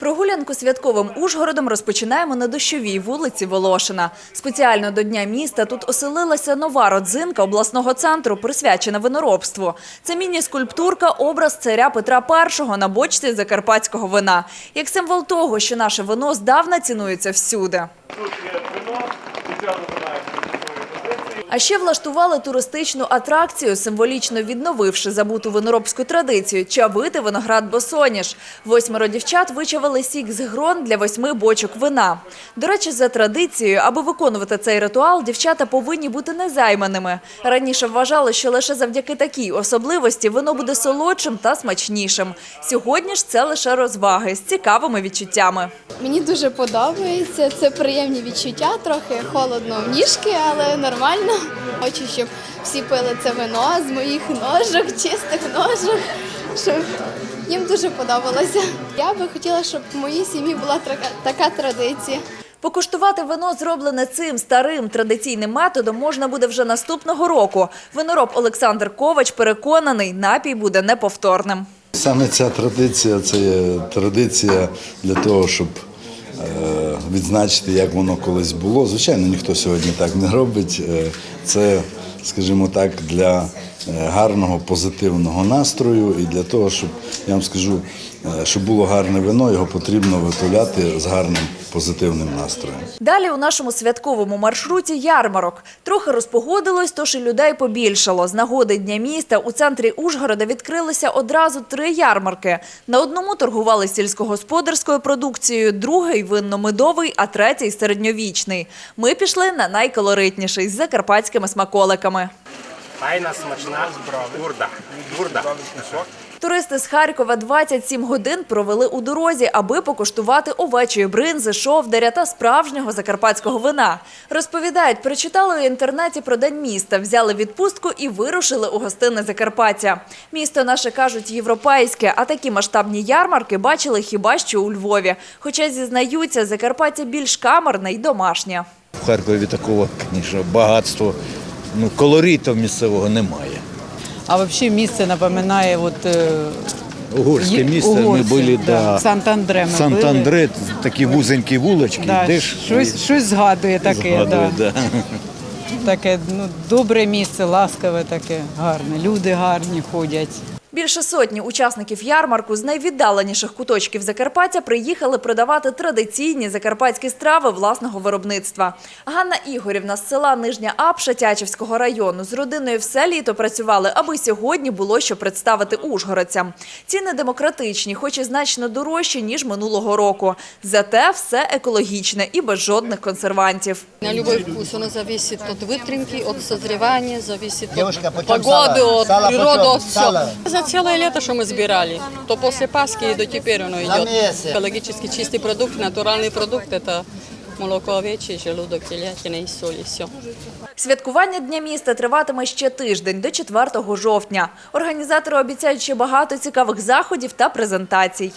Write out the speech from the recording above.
Прогулянку святковим Ужгородом розпочинаємо на дощовій вулиці Волошина. Спеціально до Дня міста тут оселилася нова родзинка обласного центру, присвячена виноробству. Це міні-скульптурка образ царя Петра І на бочці закарпатського вина. Як символ того, що наше вино здавна цінується всюди. Тут є вино, виконає свої позиції. А ще влаштували туристичну атракцію, символічно відновивши забуту виноробську традицію – чавити виноград босоніж. Восьмеро дівчат вичавили сік з грон для восьми бочок вина. До речі, за традицією, аби виконувати цей ритуал, дівчата повинні бути незайманими. Раніше вважали, що лише завдяки такій особливості вино буде солодшим та смачнішим. Сьогодні ж це лише розваги з цікавими відчуттями. Мені дуже подобається. Це приємні відчуття, трохи холодно в ніжки, але нормально. Хочу, щоб всі пили це вино з моїх ножок, чистих ножок. Щоб їм дуже подобалося. Я би хотіла, щоб в моїй сім'ї була така, така традиція. Покуштувати вино, зроблене цим старим традиційним методом, можна буде вже наступного року. Винороб Олександр Ковач переконаний, напій буде неповторним. Саме ця традиція це є традиція для того, щоб е, відзначити, як воно колись було. Звичайно, ніхто сьогодні так не робить. Е, Це, скажімо так, для гарного позитивного настрою і для того, щоб я вам скажу, е, щоб було гарне вино, його потрібно виготовляти з гарним позитивним настроєм. Далі у нашому святковому маршруті ярмарок. Трохи розпогодилось, тож і людей побільшало. З нагоди Дня міста у центрі Ужгорода відкрилися одразу три ярмарки. На одному торгували сільськогосподарською продукцією, другий – винно-медовий, а третій – середньовічний. Ми пішли на найколоритніший – з закарпатськими смаколиками. Файна, смачна бурда. Бурда. Туристи з Харкова 27 годин провели у дорозі, аби покуштувати овечої бринзи, шовдаря та справжнього закарпатського вина. Розповідають, прочитали у інтернеті про День міста, взяли відпустку і вирушили у гостини Закарпаття. Місто наше, кажуть, європейське, а такі масштабні ярмарки бачили хіба що у Львові. Хоча, зізнаються, Закарпаття більш камерне й домашнє. В Харкові такого, звісно, багатства, ну, колориту місцевого немає. А взагалі місце напоминає от, е, Угорське місце, ми угорське, були да. до Сант-Андре ми Сант-Андре, такі вузенькі вулочки, да, йдеш щось, щось згадує таке. згадує, да. да. Таке ну, добре місце, ласкаве таке, гарне. Люди гарні ходять. Більше сотні учасників ярмарку з найвіддаленіших куточків Закарпаття приїхали продавати традиційні закарпатські страви власного виробництва. Ганна Ігорівна з села Нижня Апша Тячівського району з родиною все літо працювали, аби сьогодні було що представити ужгородцям. Ціни демократичні, хоч і значно дорожчі, ніж минулого року. Зате все екологічне і без жодних консервантів. На любой вкус. Оно зависит от вытрымки, от созревания, зависит Девушка, от почем погоды, сало? от Сало природы, почем? от все. Сало. За целое лето, что мы сбирали, то после Пасхи и до теперь оно идет. месяц. Экологически чистый продукт, натуральный продукт – это молоко овечье, желудок телятины и соль, и все. Святкування Дня міста триватиме ще тиждень до 4 жовтня. Організатори обіцяють ще багато цікавих заходів та презентацій.